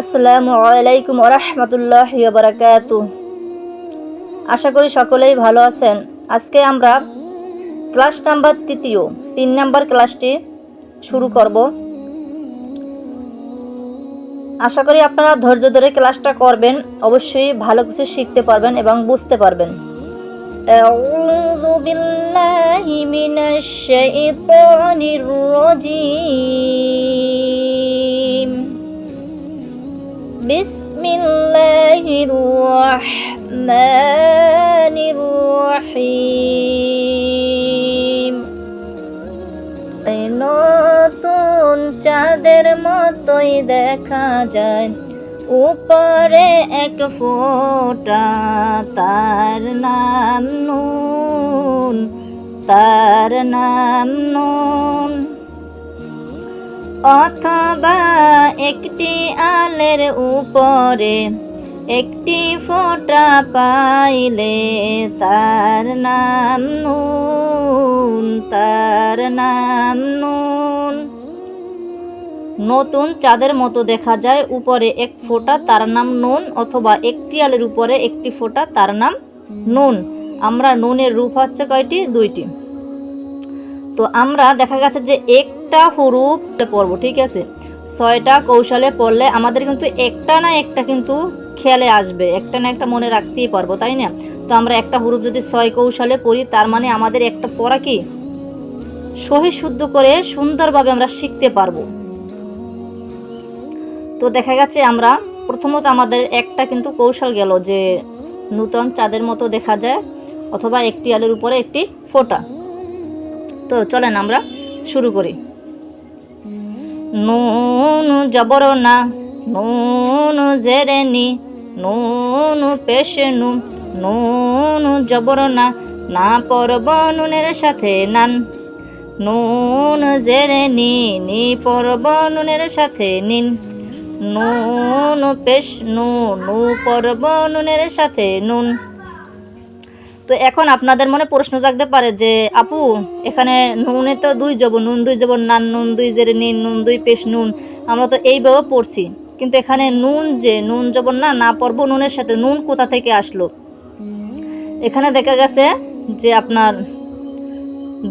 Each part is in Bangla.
আসসালামু আলাইকুম রহমতুল্লাহ বারাকাতু আশা করি সকলেই ভালো আছেন আজকে আমরা ক্লাস নাম্বার তৃতীয় তিন নাম্বার ক্লাসটি শুরু করব আশা করি আপনারা ধৈর্য ধরে ক্লাসটা করবেন অবশ্যই ভালো কিছু শিখতে পারবেন এবং বুঝতে পারবেন أعوذ بالله من الشيطان الرجيم بسم الله الرحمن الرحيم এই নতুন চাঁদের মতোই দেখা যায় উপরে এক ফোঁটা তার নাম নুন তার নাম নুন অথবা একটি আলের উপরে একটি ফোঁটা পাইলে তার নাম নুন, তার নাম নুন। নতুন চাঁদের মতো দেখা যায়, উপরে এক ফোঁটা তার নাম নুন অথবা একটি আলের উপরে একটি ফোঁটা তার নাম নুন। আমরা নুনের রূপ হচ্ছে কয়টি? দুইটি। তো আমরা দেখা গেছে যে একটা হুরুপ পড়ব, ঠিক আছে? ছয়টা কৌশলে পড়লে আমাদের কিন্তু একটা না একটা কিন্তু খেয়ালে আসবে, একটা না একটা মনে রাখতেই পারব, তাই না? তো আমরা একটা হুরুপ যদি ছয় কৌশলে পড়ি, তার মানে আমাদের একটা পড়া কি? সহি শুদ্ধ করে সুন্দরভাবে আমরা শিখতে পারব। তো দেখা গেছে আমরা প্রথমত আমাদের একটা কিন্তু কৌশল গেল যে নূতন চাঁদের মতো দেখা যায়, অথবা একটি আলের উপরে একটি ফোঁটা। তো চলেন আমরা শুরু করি। নুন জবর না, নুন জেরে নি নুন পেশে নু নুন জবর না না পরব নুনের সাথে নান। নুন জেরে নি নি পরব নুনের সাথে নিন। নুন পেশ নু নু পরব নুনের সাথে নুন। তো এখন আপনাদের মনে প্রশ্ন জাগতে পারে যে, আপু, এখানে নুনে তো দুই যাব, নুন দুই যাব, নান নুন দুই জেরে, নিন নুন দুই, পেশ নুন। আমরা তো এইভাবে পড়ছি। কিন্তু এখানে নুন যে, নুন জবর না না পড়ব নুনের সাথে, নুন কোথা থেকে আসলো? এখানে দেখা গেছে যে আপনার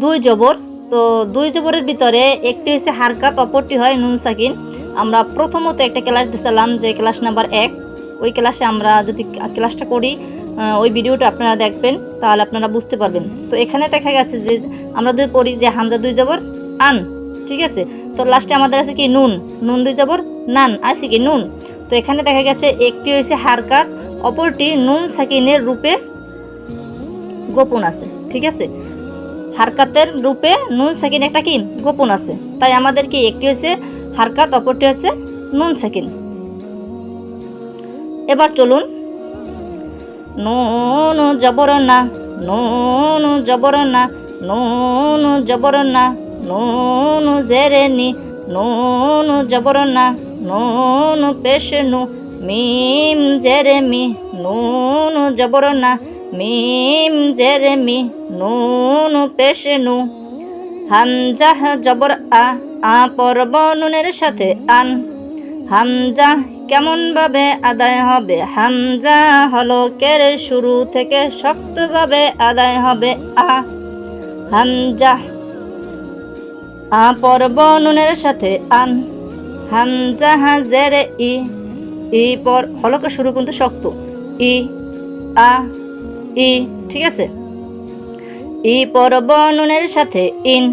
দুই জবর তো দুই জবরের ভিতরে একটি হচ্ছে হারকাত, অপরটি হয় নুন সাকিন। আমরা প্রথমত একটা ক্লাস দিয়েছিলাম যে ক্লাস নাম্বার এক। ওই ক্লাসে আমরা যদি ক্লাসটা করি ওই ভিডিওটা আপনারা দেখবেন, তাহলে আপনারা বুঝতে পারবেন। তো এখানে দেখা গেছে যে, আমরা যদি পড়ি যে হামজা দুই জবর, আন, ঠিক আছে? তো লাস্টে আমাদের আছে কি নুন নুন দুই জবর, নান, আছে কি নুন? তো এখানে দেখা গেছে একটি হয়েছে হারকাত, অপরটি নুন সাকিনের রূপে গোপন আছে, ঠিক আছে? হারকাতের রূপে নুন সাকিন একটা কি? গোপন আছে। তাই আমাদের কি একটি হচ্ছে হারকাত, অপরটি হচ্ছে নুন সাকিন। এবার চলুন নুন জবর না, নুন জবর না, নুন জবর না, নুন জবর না, নুন পেশ নু মিম জেরে মি, নুন জবর মিম জেরে মি, নুন পেশ নু জবর আ আ পর্ব নুনের সাথে আন। হামজা কেমন ভাবে আদায় হবে? হামজা হলকের শুরু থেকে শক্তভাবে আদায় হবে। আ হামজা। আ পর্ব নুনের সাথে আন। হামজা হাজের ই ই পর, হলকে শুরু কিন্তু শক্ত। ই, আ, ই, ঠিক আছে? ই পর্ব নুনের সাথে ইন,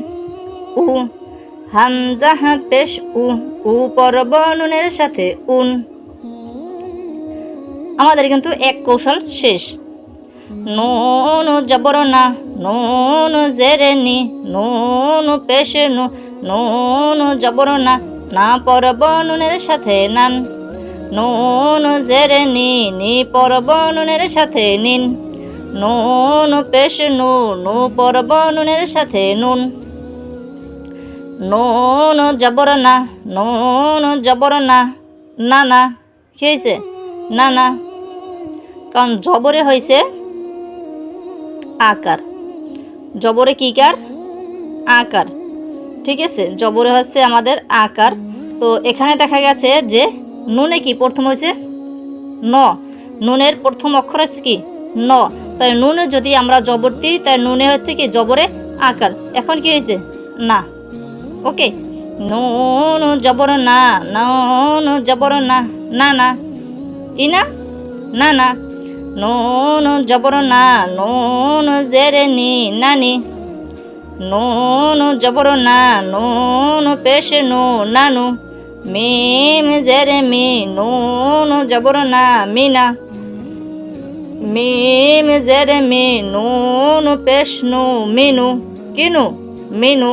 উ হামজা পেশ উ উ পর্ব নুনের সাথে উন। আমাদের কিন্তু এক কৌশল শেষ। নুন জবর না, নুন জেরে নি, নুন পেশ নু, নুন জবর না না পর্ব নুনের সাথে নান। নুন জেরে নি নি পর্ব নুনের সাথে নিন। নুন পেশ নু নু পর্ব নুনের সাথে নুন। নুন জবর না, নুন জবর না না না কি হয়েছে না না কারণ জবরে হয়েছে আকার। জবরে কি কার? আকার। ঠিক আছে? জবরে হচ্ছে আমাদের আকার। তো এখানে দেখা গেছে যে নুনে কি প্রথম হয়েছে ন। নুনের প্রথম অক্ষর হচ্ছে কি? ন। তাই নুনে যদি আমরা জবর দিই, তাই নুনে হচ্ছে কি? জবরে আকার। এখন কি হয়েছে না। ওকে নুন জবর না নুন জবর না না না ই না না না নুন জবর না নুন জেরে নি নানি নুন জবর না নুন পেশ নু নানু মিম জেরে মি নুন জবর না মিনা মিম জেরে মি নুন পেশ নু মিনু কিনু মিনু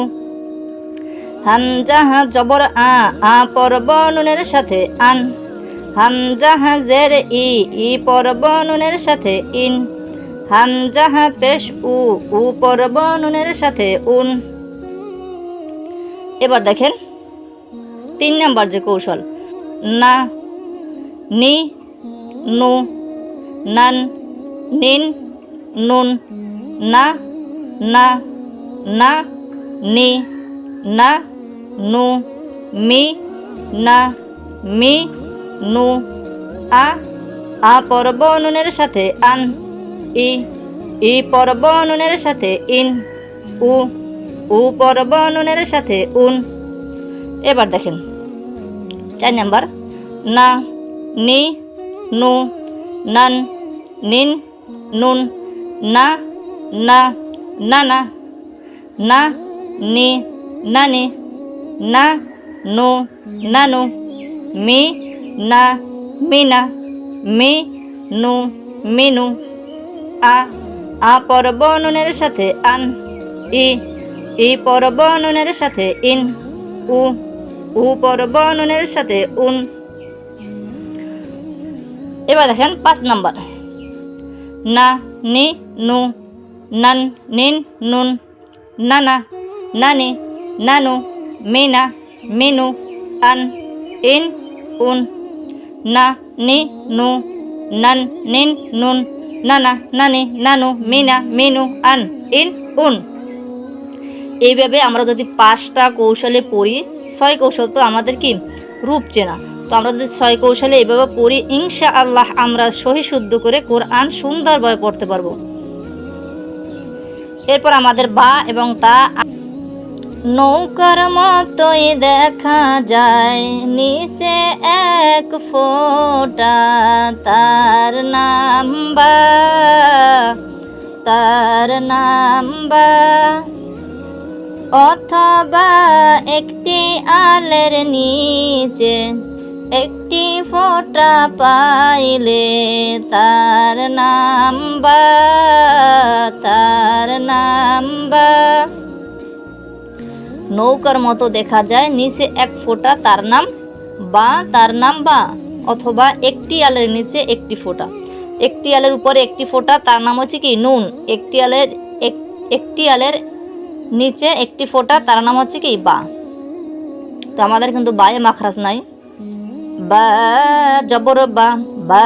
হামজাহা জবর আ আ পর্ব নুনের সাথে আন। হামজাহা জের ই ই পর্ব নুনের সাথে ইন। হামজাহা পেশ উ উ পর্ব নুনের সাথে উন। এবার দেখেন, তিন নাম্বার যে কৌশল, না, নি, নু, নান, নিন, নুন, না না না, নি, না নু মি না মি নু আ আ পর্ব নুনের সাথে আন, ই ই পর্ব নুনের সাথে ইন, উ উ পর্ব নুনের সাথে উন। এবার দেখেন। চার নাম্বার। না, নি, নু, নান, নিন, নুন, না না না না না, নি নানি না নু নানু মি না মিনা মি নু মিনু আ আ পর্ব নুনের সাথে আন ই ই পর্ব নুনের সাথে ইন উ উ পর্ব নুনের সাথে উন এবার দেখেন পাঁচ নাম্বার। না, নি, নু, নান, নিন, নুন, নানা, নানি, নানু মিনা, মিনু, আন ইন উন, না, নি, নু, নান, নিন, নুন, নানা, নানি, নানু, মিনা, মিনু, আন ইন উন। এইভাবে আমরা যদি পাঁচটা কৌশলে পড়ি, ছয় কৌশল তো আমাদের কি? রূপ চেনা। তো আমরা যদি ছয় কৌশলে এইভাবে পড়ি ইনশা আল্লাহ আমরা সহি শুদ্ধ করে কোরআন সুন্দরভাবে পড়তে পারব। এরপর আমাদের বা এবং তা নৌকার মতোই দেখা যায়। নিচে এক ফোঁটা তার নাম বা তার নাম বা অথবা একটি আলের নিচে একটি ফোঁটা পাইলে তার নাম বা তার নাম বা নৌকার মতো দেখা যায়। নিচে এক ফোঁটা তার নাম বা, তার নাম বা, অথবা একটি আলের নিচে একটি ফোঁটা। একটি আলের উপরে একটি ফোঁটা, তার নাম হচ্ছে কি? নুন। একটি আলের এক- একটি আলের নিচে একটি ফোঁটা, তার নাম হচ্ছে কি? বা। তো আমাদের কিন্তু বায়ে মাখরাজ নাই। বা, জবর বা বা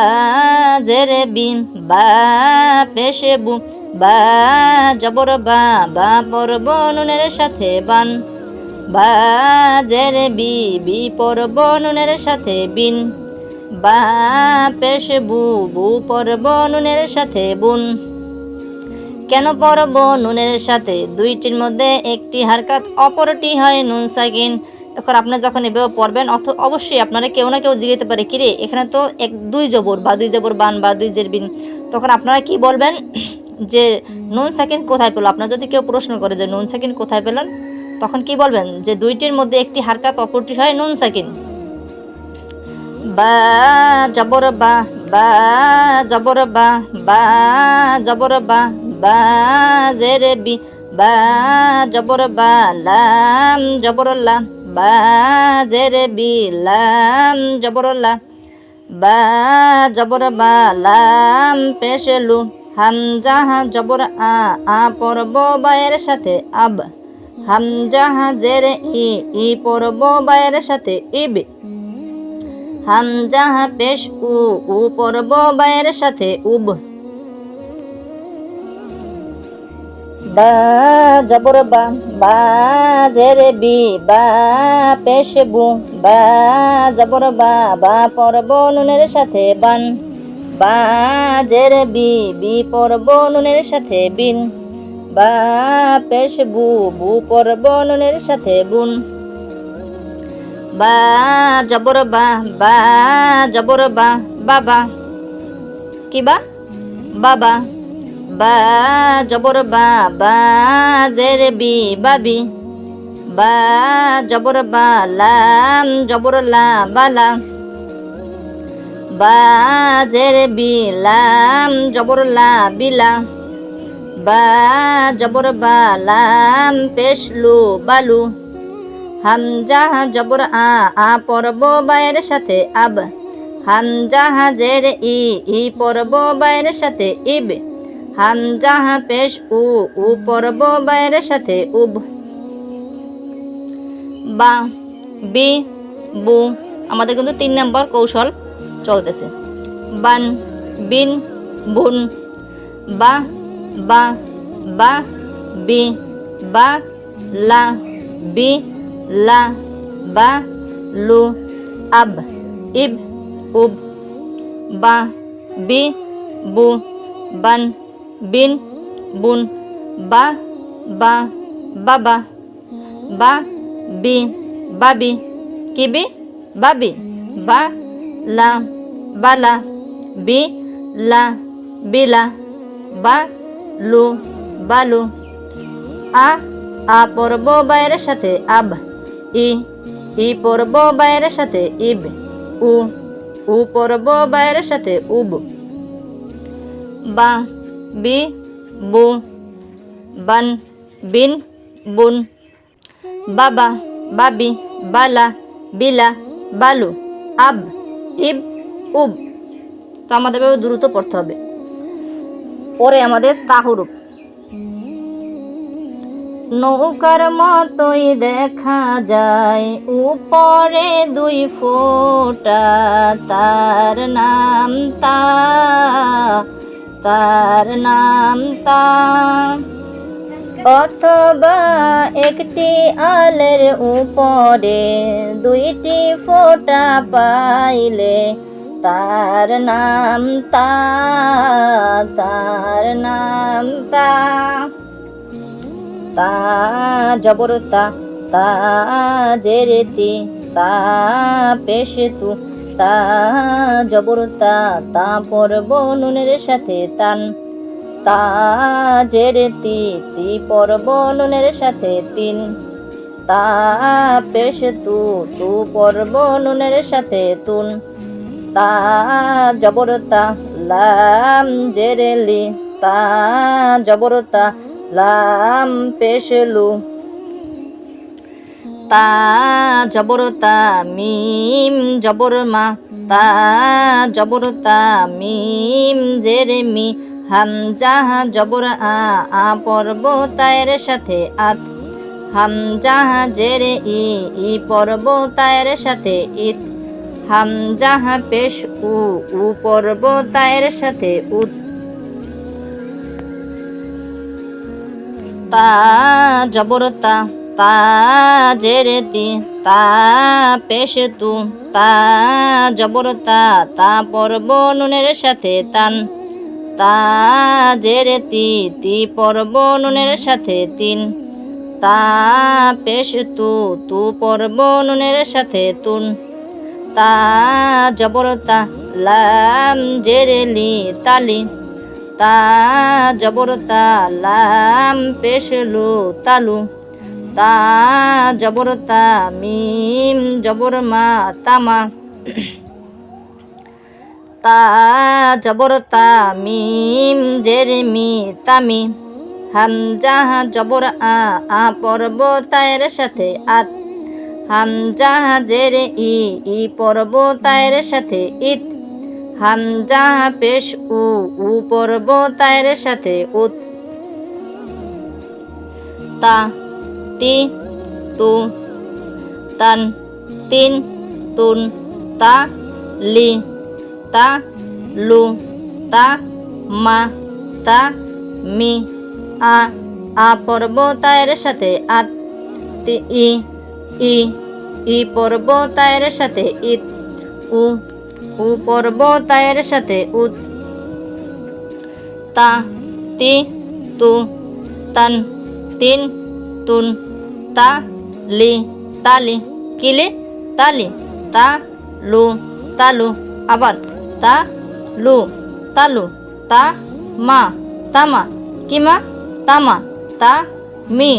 বিন, বা, পেশে বু বা, জবর বা বা পর্ব নুনের সাথে বান। বা জেরে বি বি পর্ব নুনের সাথে বিন। বা পেশে বু বু পর্ব নুনের সাথে বুন। কেন পরব নুনের সাথে দুইটির মধ্যে একটি হারকাত, অপরটি হয় নুন সাকিন এখন আপনি যখন এভাবে পড়বেন, অথ অবশ্যই আপনারা কেউ না কেউ জিজ্ঞেতে পারে কিরে এখানে তো এক, দুই জবর, বা দুই জবর বান, বা দুই জের বিন। তখন আপনারা কি বলবেন? যে নুন সাকিন কোথায় পেল? আপনার যদি কেউ প্রশ্ন করে যে নুন সাকিন কোথায় পেলেন তখন কি বলবেন যে দুইটির মধ্যে একটি হারকাত অপরটি হয় নুন সাকিন? বা, জবর বা বা, জবর বা বা, জবর বা বা, জেরে বি, বা, জবর বা, লাম, জবর বা, জেরে বি, লাম, জবর বা জবর বা, লাম পেশেলু হামজাহা জবর আ আ, পরব বায়ের সাথে আব হামজাহা জেরে ই ই পরব বায়ের সাথে ইব। হামজাহা পেশ উ উ পর্ব বায়ের সাথে উব। বা, জবর বা বা জেরে বি, বা পেশ বু। বা, জবর বা বা পরব নুনের সাথে বান। বা জেরে বি বি পরব নুনের সাথে বিন। বা পেশ বু বু পরব নুনের সাথে বুন। বা, জবর বা বা, জবর বা, বাবা। কি বা? বাবা। বা, জবর বা বা, জের বি, বাবি। বা, জবর বা, লাম, জবর লা, বালা। বা, জের বি, লাম, জবর লা, বিলা। বা জবর বা পেশলু বালু। হামজা জবর আ আ পরব বায়ের সাথে আব। হামজা জের ই ই পরব বায়ের সাথে ইব। হামজা পেশ উ উ পরব বায়ের সাথে উব। বা, বি, বু আমাদের কিন্তু তিন নম্বর কৌশল চলতেছে। বান, বিন, বুন। বা বা বা বি বা লা বি লা বা লু আব ইব উব বা বি বু বান বিন বুন বা বা বাবা বা বি বাবি কিবি বাবি বা লা বালা বি লা বিলা বা লু বালু আ আ পর্ব বায়ের সাথে আব ই ই পর্ব বায়ের সাথে ইব উ উ পর্ব বায়ের সাথে উব বা বি বু বান বিন বুন বাবা বাবি বালা বিলা বালু আব ইব উব তো আমাদের দ্রুত পড়তে হবে। পরে আমাদের তাহুরুপ নৌকার মতোই দেখা যায়, উপরে দুই ফোটা, তার নাম তা, তার নাম তা। অথবা একটি আলের উপরে দুইটি ফোটা পাইলে তার নাম তা, তার নাম তা। তা জবরতা তা জেরেতি তা পেশেতু তা। জবরতা তা পর্ব নুনের সাথে তান। তা জেরেতি তি পর্ব নুনের সাথে তিন। তা পেশেতু তু পর্ব নুনের সাথে তুন। তা জবরতা লাম জেরেলি তা জবরতা লাম পেশলু। তা জবরতা মিম জবর মা তা জবরতা মিম জেরে মি। হামজা জবর আ আ পর্ব তায়ের সাথে আত। হামজা জেরে ই ই পর্ব তায়ের সাথে ইত। হামজা পেশ উ উ পর্ব তায়ের সাথে উত তা জবরতা তা জেরেতি তা পেশেতু তা জবরতা তা পর্ব নুনের সাথে তান, তা জেরেতি তি পর্ব নুনের সাথে তিন, তা পেশেতু তু পর্ব নুনের সাথে তুন। তা জবরতা লাম জেরেলি তালি। তা জবরতা লাম পেশলু তালু। তা জবরতা মিম জবর মা তামা। তা জবরতা মিম জেরেমি তামি। হামজা জবর আ আ পর্ব তায়ের সাথে আত হামজা জেরে ই ই পর্ব তায়ের সাথে ইত হামজা পেশ উ উ পর্ব তায়ের সাথে উত। তা, তি, তু, তান, তিন, তুন, তা, লি, তা, লু, তা, মা, তা, মি, আ আ পর্বতায়ের সাথে আত ই। ই ই পর্বতায়ের সাথে ইত উ উ পর্বতায়ের সাথে উত তা, তি, তু, তান, তিন, তুন, তা, লি, তালি, কিলে, তালি, তা, লু, তালু, আবার তা, লু, তালু, তা, মা, তামা, কিমা, তামা, তা, মি,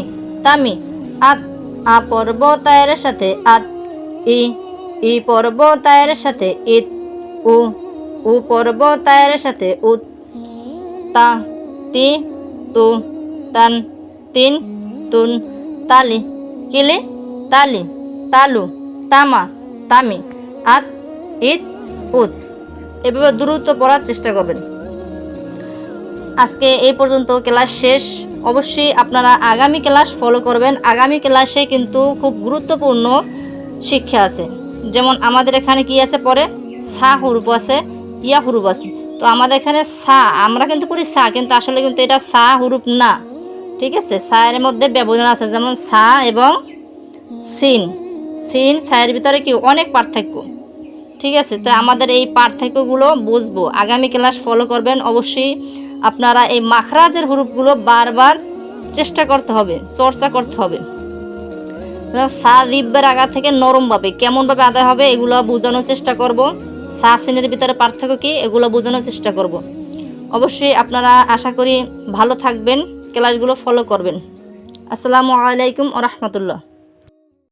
তামি, আত আ পর্বতায়ের সাথে আত, ই ই পর্বতায়ের সাথে ইত, উ উ পর্বতায়ের সাথে উত, তা, তি, তু, তান, তিন, তুন, তালি, কিলে, তালি, তালু, তামা, তামি, আত, ইত, উত। এভাবে দ্রুত পড়ার চেষ্টা করবেন। আজকে এই পর্যন্ত ক্লাস শেষ। অবশ্যই আপনারা আগামী ক্লাস ফলো করবেন। আগামী ক্লাসে কিন্তু খুব গুরুত্বপূর্ণ শিক্ষা আছে। যেমন আমাদের এখানে কি আছে পরে? সা হুরুপ আছে, ইয়া হুরুপ আছে। তো আমাদের এখানে সা, আমরা কিন্তু করি সা, কিন্তু আসলে কিন্তু এটা সা হুরুপ না। ঠিক আছে? সা এর মধ্যে ব্যবধান আছে, যেমন সা এবং সিন। সিন, সায়ের ভিতরে কি? অনেক পার্থক্য। ঠিক আছে? তো আমাদের এই পার্থক্যগুলো বুঝব। আগামী ক্লাস ফলো করবেন। অবশ্যই আপনারা এই মাখরাজের হুরুপগুলো বারবার চেষ্টা করতে হবে, চর্চা করতে হবে। সা দিব্যের আগা থেকে নরমভাবে কেমনভাবে আদায় হবে এগুলো বোঝানোর চেষ্টা করব। সা সিনের ভিতরে পার্থক্য কি, এগুলো বোঝানোর চেষ্টা করব। অবশ্যই আপনারা আশা করি ভালো থাকবেন, ক্লাসগুলো ফলো করবেন। আসসালামু আলাইকুম রহমতুল্লাহ।